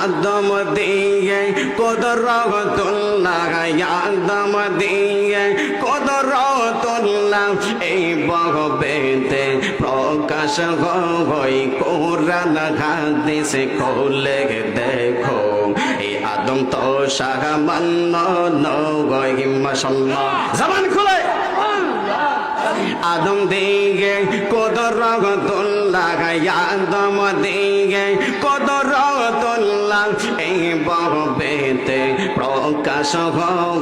আদম দিয়ে কদরতুল্লাহ, আদম দিয়ে কদরতুল্লাহ, এই বগবেতে প্রকাশ হই কোরআন, হাদিসে খোলে দেখো, এই আদম তো সাহামান্য নগই মাশাল্লাহ জবান খুলে। আদম কদরতুল্লাহ, আদম দিগে কদরতুল্লাহ এই বহবেতে প্রকাশ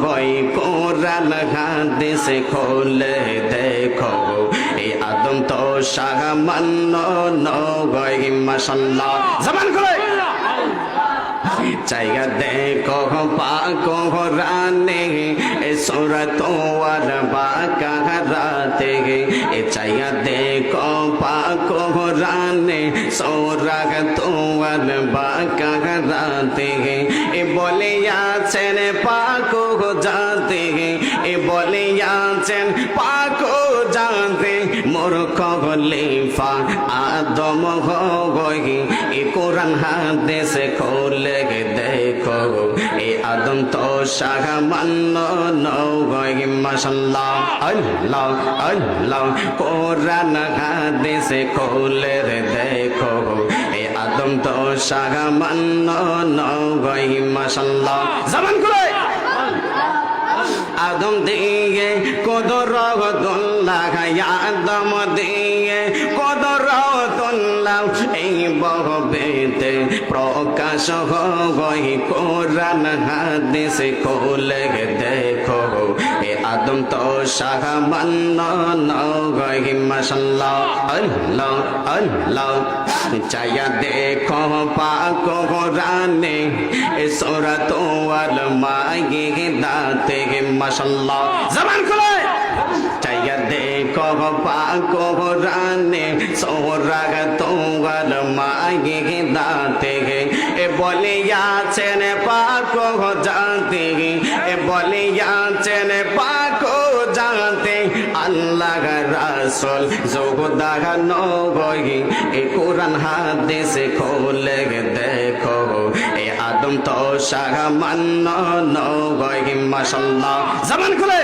হই কোরআন হাদিসে খোলে দেখো। এই আদম তো সাহামান্য নগই মাশাল্লাহ। জবান চাইয়া দেখো পাকো রানে, এ সোরা তোমার বাঁকা রানে সোরা তোমার বাঁকা রাতে এ বলে আছেন পাকো যাতে এ বলে আছেন পাকো জানতে মূর্খ খলিফা আদম এ কোরআন হাদিসে খোলে দেখো এ আদম তো সাহামান্য নগই মাশাল্লাহ আল্লাহ আল্লাহ, কোরআন হাদিসে খোলে দেখো এ আদম তো সাহামান্য নগই মাশাল্লাহ জবান খুলে। আদম দিয়ে কদরতুল্লাহ আদম দিয়ে কদরতুল্লাহ এই বহবেতে। প্রকাশ হই কোরআন, হাদিস খোলে দেখো। এ আদম তো সাহামান্য নগই, মাশাল্লাহ, আল্লাহ আল্লাহ। চাইয়া দেখো পাক রানে এ সোরা তোয়াল মাগে দাতে মাশাল্লাহ। জবান খুলে। দেখো পাক রানে সোরা তোয়াল মাগে দাতে এ বলে আছেন পাক জানতে এ বলে আছেন পাক জানতে আল্লাহ রাসুল যোগদাহ নগই এ কোরআন হাদিসে খোলে দেখো, এ আদম তো সাহামান্য নগই মাশাল্লাহ। জবান খুলে।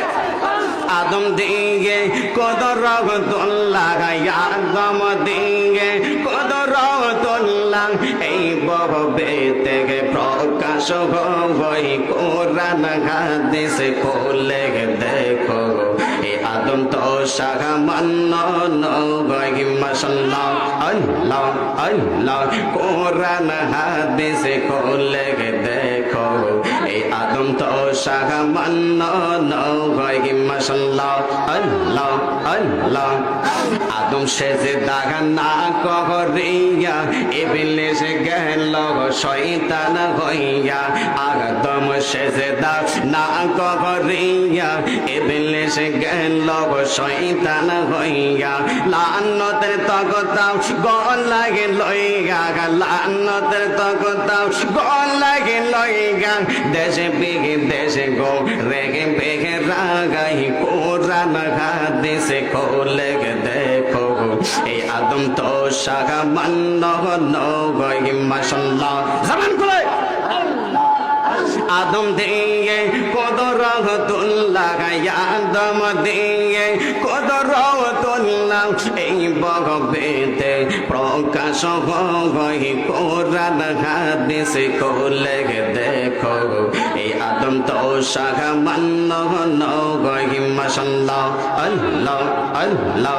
আদম দিঙ্গে দিগে কদরতুল্লাহ আদম দিগে কদরতুল্লাহ এই বহবেতে প্রকাশ হই কোরআন, হাদিস খোলে দেখো এই আদম তো সাহামান্য নগই মাশাল্লাহ আল্লাহ আল্লাহ। কোরআন, হাদিস খোলে দেখো। এই আদম তো সাহামান্য নগই মাশাল্লাহ আল্লাহ আল্লাহ। আদম শেষে দাগা না করিয়া এবিলে সে গেল শয়তান হইয়া। আদম শেষে দাগ না করিয়া এবিলে সে গেল শয়তান হইয়া। লান্নতের তকতাও গলাগে লইয়া লান্নতের তকতাও গলাগে লইয়া। দেশে বেগে দেশে গো রেগে বেগে রাগাই, কোরআন হাদিসে খোলে দেখো এই আদম তো শাখা মান্য নগই মাশাল্লাহ জবান খুলে। আদম দিয়ে কদরতুল্লাহ আদম দিয়ে কদরতুল্লাহ এই বগবেতে প্রকাশ হই কোরআন হাদিস খোলে দেখো। এই আদম তো শাখা মান্য নগই মাশাল্লাহ আল্লাহ আল্লাহ।